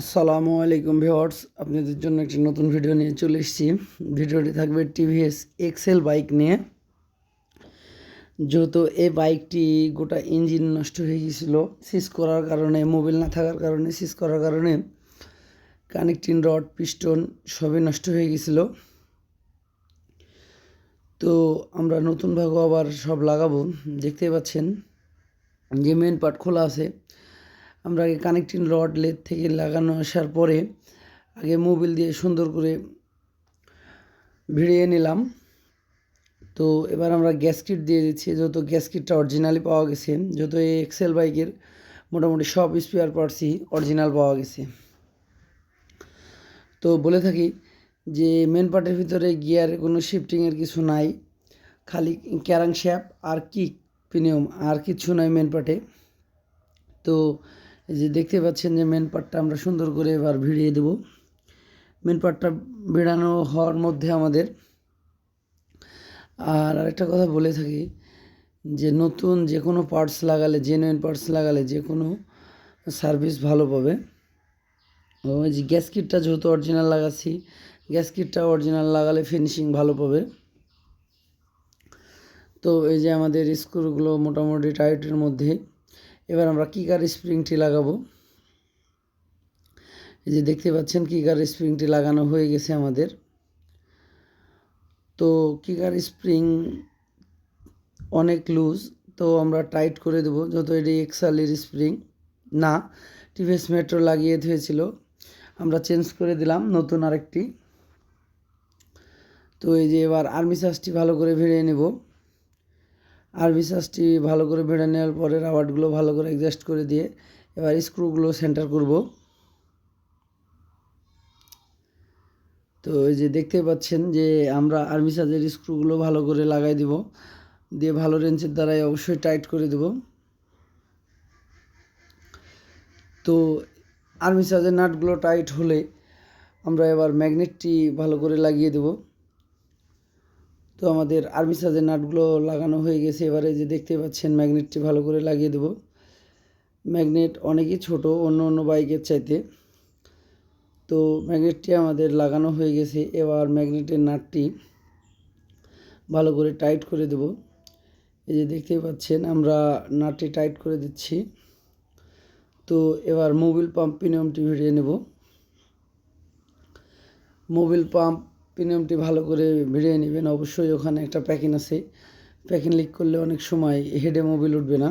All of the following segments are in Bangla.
আসসালামু আলাইকুম ভিওয়ার্স আপনাদের জন্য একটি নতুন ভিডিও নিয়ে চলে এসেছি। ভিডিওটি থাকবে টিভিএস এক্সেল বাইক নিয়ে। যেহেতু এই বাইকটি গোটা ইঞ্জিন নষ্ট হয়ে গিয়েছিল সিজ করার কারণে মোবিল না থাকার কারণে সিজ করার কারণে কানেক্টিং রড পিস্টন সবই নষ্ট হয়ে গিয়েছিল তো আমরা নতুন নতুনভাবে আবার সব লাগাবো, দেখতেই পাচ্ছেন। যে মেন পার্ট খোলা আছে আমরা আগে কানেক্টিং রড লেদ থেকে লাগানো আসার পরে আগে মোবিল দিয়ে সুন্দর করে ভিড়িয়ে নিলাম। তো এবার আমরা গ্যাস কিট দিয়ে দিচ্ছি যেহেতু গ্যাস কিটটা অরিজিনালি পাওয়া গেছে যেহেতু এই এক্সেল বাইকের মোটামুটি সব স্পেয়ার পার্টসই অরিজিনাল পাওয়া গেছে। তো বলে থাকি যে মেন পার্টের ভিতরে গিয়ারে কোনো শিফটিংয়ের কিছু নাই, খালি ক্যারাং শ্যাপ আর কিক পিনিয়ম আর কিছু নাই মেন পার্টে তো এই যে দেখতে পাচ্ছেন যে মেন পার্টটা আমরা সুন্দর করে এবার ভিড়িয়ে দেব। মেন পার্টটা ভিড়ানো হওয়ার মধ্যে আমাদের আর আরেকটা কথা বলে থাকি যে নতুন যে কোনো পার্টস লাগালে জেনুইন পার্টস লাগালে যে কোনো সার্ভিস ভালো পাবে। ওই যে গ্যাস কিটটা যেহেতু অরিজিনাল লাগাচ্ছি গ্যাস কিটটা অরিজিনাল লাগালে ফিনিশিং ভালো পাবে। তো এই যে আমাদের স্ক্রুগুলো মোটামুটি টাইটের মধ্যে এবার আমরা কিকার স্প্রিংটি লাগাবো? এই যে দেখতে পাচ্ছেন কিকার স্প্রিংটি লাগানো হয়ে গেছে আমাদের। তো কিকার স্প্রিং অনেক লুজ তো আমরা টাইট করে দেবো, যত এটি এক্সালের স্প্রিং। না টিভিএস মেট্রো লাগিয়ে হয়েছিল আমরা চেঞ্জ করে দিলাম নতুন আরেকটি। তো এই যে এবার আর্মি সাসটি ভালো করে ভিড়িয়ে নেব। আরবি সাসটি ভালো করে ভেড়ে নেওয়ার পরে রাবারগুলো ভালো করে অ্যাডজাস্ট করে দিয়ে এবার স্ক্রুগুলো সেন্টার করব। তো এই যে দেখতে পাচ্ছেন যে আমরা আর্মি সাজের স্ক্রুগুলো ভালো করে লাগাই দিব। দিয়ে ভালো রেঞ্চের দ্বারাই অবশ্যই টাইট করে দেব। তো আর্মি সাজের নাটগুলো টাইট হলে আমরা এবার ম্যাগনেটটি ভালো করে লাগিয়ে দেবো। তো আমাদের আর্মি সাজের নাটগুলো লাগানো হয়ে গেছে। এবারে যে দেখতে পাচ্ছেন, ম্যাগনেটটি ভালো করে লাগিয়ে দেব। ম্যাগনেট অনেকই ছোট, অন্য অন্য বাইকের চাইতে। তো ম্যাগনেটটি আমাদের লাগানো হয়ে গেছে। এবার ম্যাগনেটের নাটটি ভালো করে টাইট করে দেব। এই যে দেখতেই পাচ্ছেন, আমরা নাটটি টাইট করে দিচ্ছি। তো এবার মোবিল পাম্প পিনিয়মটি ভিড়িয়ে নেব। মোবিল পাম্প প্রিমিয়ামটি ভালো করে ভিড়িয়ে নেবেন। অবশ্যই ওখানে একটা প্যাকিং আছে। প্যাকিং লিক করলে অনেক সময় হেডে মোবিল উঠবে না।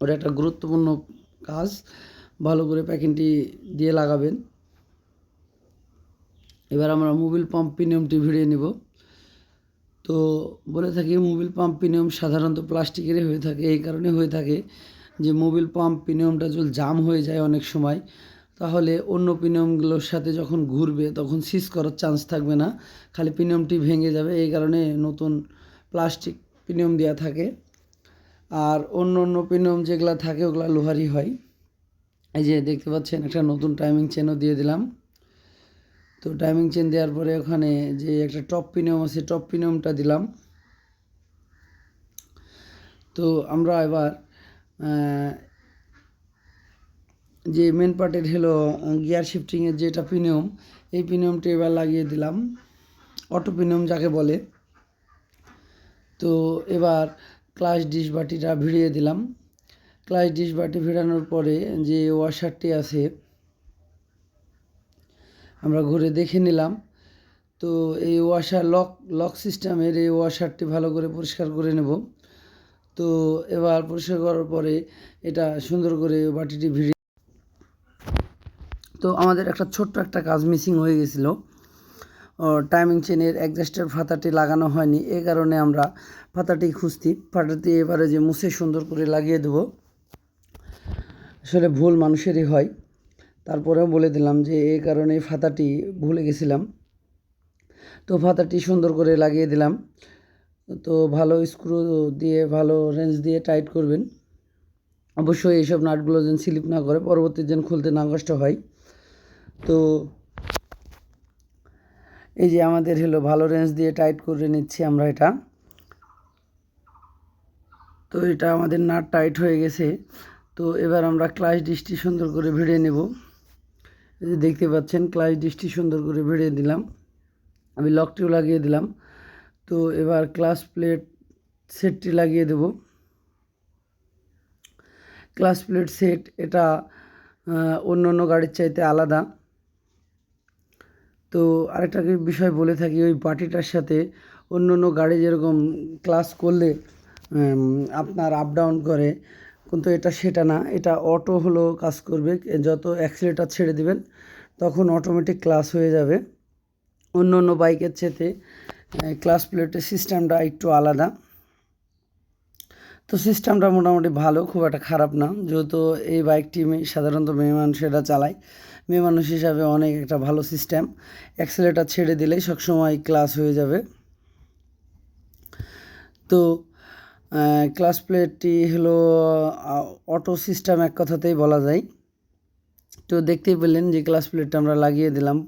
ওটা একটা গুরুত্বপূর্ণ কাজ। ভালো করে প্যাকিংটি দিয়ে লাগাবেন। এবার আমরা মোবিল পাম্প প্রিমিয়ামটি ভিড়িয়ে নেব। তো বলে থাকি মোবিল পাম্প প্রিমিয়াম সাধারণত প্লাস্টিকেরই হয়ে থাকে। এই কারণে হয়ে থাকে যে মোবিল পাম্প প্রিমিয়ামটা জল জাম হয়ে যায় অনেক সময় তাহলে অন্য পিনিয়মগুলোর সাথে যখন ঘুরবে, তখন সিজ করার চান্স থাকবে না। খালি পিনিয়মটি ভেঙে যাবে। এই কারণে নতুন প্লাস্টিক পিনিয়ম দেওয়া থাকে। আর অন্য অন্য পিনিয়ম যেগুলো থাকে, ওগুলো লোহারই হয়। এই যে দেখতে পাচ্ছেন, একটা নতুন টাইমিং চেনও দিয়ে দিলাম। তো টাইমিং চেন দেওয়ার পরে ওখানে যে একটা টপ পিনিয়ম আছে টপ পিনিয়মটা দিলাম। তো আমরা এবার যে মেন পার্টের হলো গিয়ার শিফটিংয়ের যেটা পিনিয়ম এই পিনিয়মটি এবার লাগিয়ে দিলাম। অটো পিনিয়ম যাকে বলে। তো এবার ক্লাস ডিশ বাটিটা ভিড়িয়ে দিলাম। ক্লাস ডিশ বাটি ভিড়ানোর পরে যে ওয়াশারটি আছে, আমরা ঘুরে দেখে নিলাম। তো এই ওয়াশার লক লক সিস্টেমের এই ওয়াশারটি ভালো করে পরিষ্কার করে নেব। তো এবার পরিষ্কার করার পরে এটা সুন্দর করে বাটিটি ভিড়ে তো আমাদের একটা ছোট্ট একটা কাজ মিসিং হয়ে গেছিল। টাইমিং চেনের অ্যাডজাস্টার ফাতাটি লাগানো হয়নি, এ কারণে আমরা ফাতাটি খুঁজতি ফাতাটি এবারে যে মুছে সুন্দর করে লাগিয়ে দেবো, আসলে ভুল মানুষেরই হয়। তারপরেও বলে দিলাম যে এই কারণে ফাতাটি ভুলে গেছিলাম। তো ফাতাটি সুন্দর করে লাগিয়ে দিলাম। তো ভালো স্ক্রু দিয়ে, ভালো রেঞ্জ দিয়ে টাইট করবেন। অবশ্যই এইসব নাটগুলো যেন স্লিপ না করে, পরবর্তী যেন খুলতে না কষ্ট হয়। তো এই যে আমাদের হলো ভালো রেঞ্জ দিয়ে টাইট করে নিচ্ছি আমরা এটা। তো এটা আমাদের নাট টাইট হয়ে গেছে। তো এবার আমরা ক্লাস ডিসটি সুন্দর করে ভিড়ে নেব। যে দেখতে পাচ্ছেন ক্লাস ডিসটি সুন্দর করে ভিড়িয়ে দিলাম। আমি লকটিও লাগিয়ে দিলাম। তো এবার ক্লাস প্লেট সেটটি লাগিয়ে দেব। ক্লাস প্লেট সেট এটা অন্য অন্য গাড়ির চাইতে আলাদা। তো আরেকটা বিষয় বলে থাকি, ওই বাটিটার সাথে অন্য অন্য গাড়ি যেরকম ক্লাস করলে আপনার আপ ডাউন করে, কিন্তু এটা সেটা না, এটা অটো হলো কাজ করবে, যত অ্যাক্সিলেটার ছেড়ে দিবেন, তখন অটোমেটিক ক্লাস হয়ে যাবে। অন্য অন্য বাইকের চেতে ক্লাস প্লেটের সিস্টেমটা একটু আলাদা। তো সিস্টেমটা মোটামুটি ভালো, খুব একটা খারাপ না, যেহেতু এই বাইকটি সাধারণত মেয়ে মানুষেরা চালায়। মেয়ে মানুষ হিসাবে অনেক একটা ভালো সিস্টেম অ্যাক্সেলেটার ছেড়ে দিলেই সবসময় ক্লাস হয়ে যাবে। তো ক্লাস প্লেটটি হলো অটো সিস্টেম এক কথাতেই বলা যায়। তো দেখতেই পেলেন যে ক্লাস প্লেটটা আমরা লাগিয়ে দিলাম।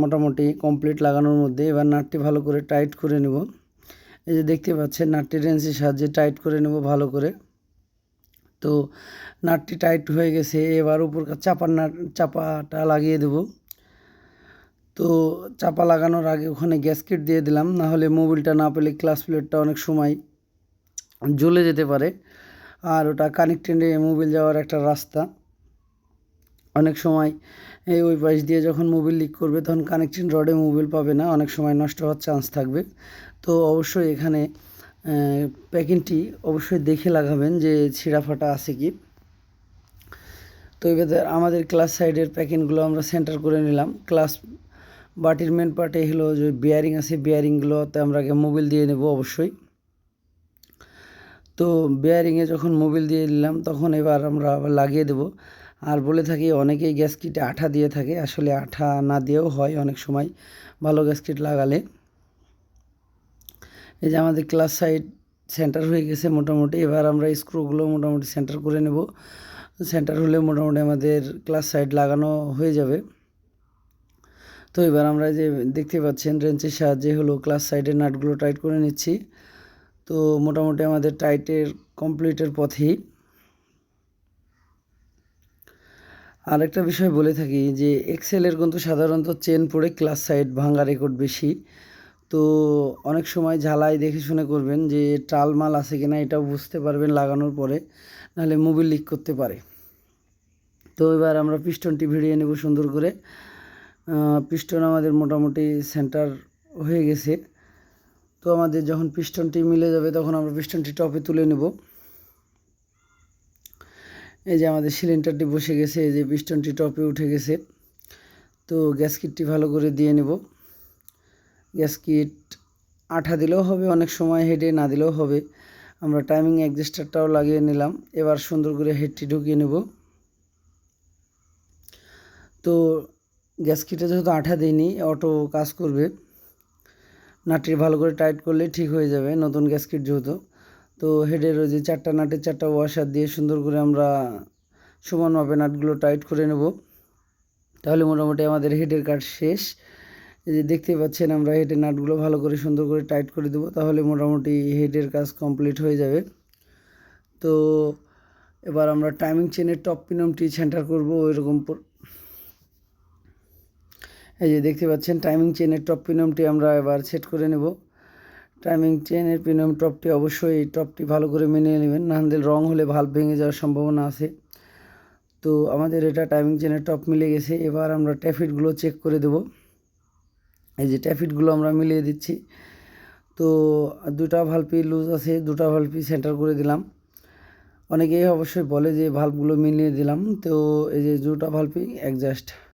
মোটামুটি কমপ্লিট লাগানোর মধ্যে। এবার নাটটি ভালো করে টাইট করে নেব। এই যে দেখতে পাচ্ছেন নাটটি রেঞ্চের সাহায্যে টাইট করে নেব ভালো করে। তো নাটটি টাইট হয়ে গেছে, এবার উপর চাপার নাট চাপাটা লাগিয়ে দেব। তো চাপা লাগানোর আগে ওখানে গ্যাসকেট দিয়ে দিলাম না হলে মোবিলটা না পেলে ক্লাস প্লেটটা অনেক সময় জ্বলে যেতে পারে। আর ওটা কানেক্টেডে মোবিল যাওয়ার একটা রাস্তা। অনেক সময় এই ওই পাশ দিয়ে যখন মোবিল লিক করবে, তখন কানেকশন রডে মোবিল পাবে না, অনেক সময় নষ্ট হওয়ার চান্স থাকবে। তো অবশ্যই এখানে প্যাকিংটি অবশ্যই দেখে লাগাবেন যে ছিঁড়া ফাটা আছে কি। তো এবার আমাদের ক্লাস সাইডের প্যাকিংগুলো আমরা সেন্টার করে নিলাম। ক্লাস বাটির মেন পার্টে হলো যে বিয়ারিং আছে বিয়ারিংগুলোতে আমরা আগে মোবিল দিয়ে নেব অবশ্যই। তো বেয়ারিংয়ে যখন মোবিল দিয়ে দিলাম তখন এবার আমরা আবার লাগিয়ে দেব। আর বলে থাকি, অনেকেই গ্যাস কিটে আঠা দিয়ে থাকে। আসলে আঠা না দিয়েও হয় অনেক সময়। ভালো গ্যাস কিট লাগালে। এই যে আমাদের ক্লাস সাইড সেন্টার হয়ে গেছে মোটামুটি। এবার আমরা স্ক্রুগুলো মোটামুটি সেন্টার করে নেব। সেন্টার হলে মোটামুটি আমাদের ক্লাস সাইড লাগানো হয়ে যাবে। তো এবার আমরা যে দেখতে পাচ্ছেন রেঞ্চের সাহায্যে হলো ক্লাস সাইডের নাটগুলো টাইট করে নিচ্ছি। তো মোটামুটি আমাদের টাইটের কমপ্লিটের পথেই। আরেকটা বিষয় বলে থাকি যে এক্সেলের কিন্তু সাধারণত চেন পড়ে ক্লাস সাইড ভাঙা রেকর্ড বেশি। তো অনেক সময় ঝালাই দেখে শুনে করবেন যে টাল মাল আছে কি না এটাও বুঝতে পারবেন লাগানোর পরে, নাহলে মোবিল লিক করতে পারে। তো এবার আমরা পিস্টনটি ভিড়িয়ে নেব সুন্দর করে। পিস্টন আমাদের মোটামুটি সেন্টার হয়ে গেছে। তো আমাদের যখন পিস্টনটি মিলে যাবে তখন আমরা পিস্টনটি টপে তুলে নেব। এই যে আমাদের সিলিন্ডারটি বসে গেছে, এই যে পিস্টনটি টপে উঠে গেছে। তো গ্যাস কিটটি ভালো করে দিয়ে নেব। গ্যাস কিট আঠা দিলেও হবে, অনেক সময় হেডে না দিলেও হবে। আমরা টাইমিং অ্যাডজাস্টারটাও লাগিয়ে নিলাম। এবার সুন্দর করে হেডটি ঢুকিয়ে নেব। তো গ্যাস কিটে যেহেতু আঠা দিইনি, অটো কাজ করবে। নাটটি ভালো করে টাইট করলে ঠিক হয়ে যাবে, নতুন গ্যাসকিট যেহেতু। তো হেডের ওই যে চারটা নাটের চারটা ওয়াশার দিয়ে সুন্দর করে আমরা সমান মাপে নাটগুলো টাইট করে নেব। তাহলে মোটামুটি আমাদের হেডের কাজ শেষ। এই যে দেখতে পাচ্ছেন আমরা হেডের নাটগুলো ভালো করে সুন্দর করে টাইট করে দেবো, তাহলে মোটামুটি হেডের কাজ কমপ্লিট হয়ে যাবে। তো এবার আমরা টাইমিং চেনের টপ পিনমটি সেন্টার করব পর- এই যে দেখতে পাচ্ছেন টাইমিং চেনের টপ পিনমটি আমরা এবার সেট করে নেব। টাইমিং চেনের পিনম টপটি অবশ্যই টপটি ভালো করে মেনে নেবেন, নাহলে রং হলে ভালো ভেঙে যাওয়ার সম্ভাবনা আছে। তো আমাদের এটা টাইমিং চেনের টপ মিলে গেছে, এবার আমরা ট্যাফিটগুলো চেক করে দেব। এই যে ট্যাফিটগুলো আমরা মিলিয়ে দিচ্ছি। তো দুটা ভাল্পি লুজ আছে, দুটা ভাল্পি সেন্টার করে দিলাম। অনেকেই অবশ্যই বলে যে ভাল্বগুলো মিলিয়ে দিলাম। তো এই যে দুটা ভাল্পি অ্যাডজাস্ট